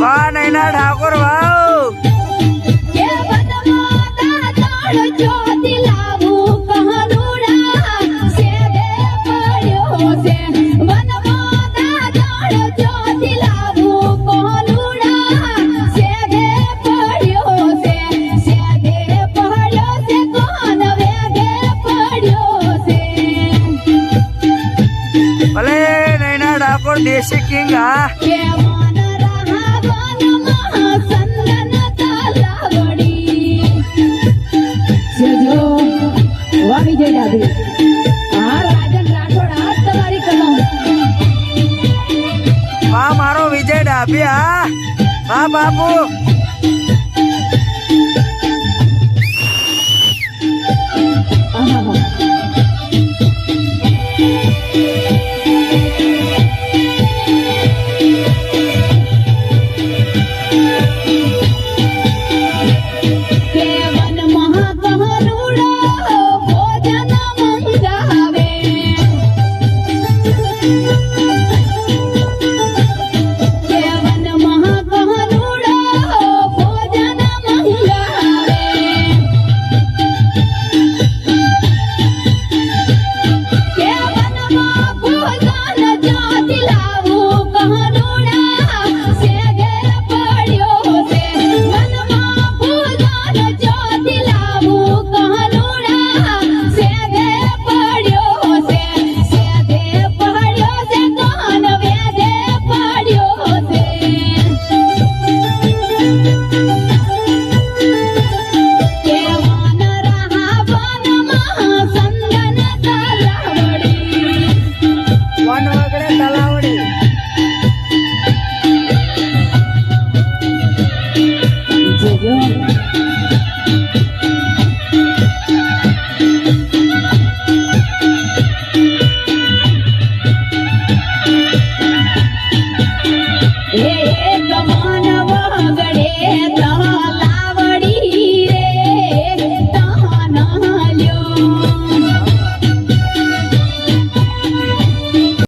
વાહ નૈના ઠાકોર ભલે નૈના ઠાકોર દેશી કિંગ હા. હા મારો વિજય ડાભી હા હા બાપુ Thank you.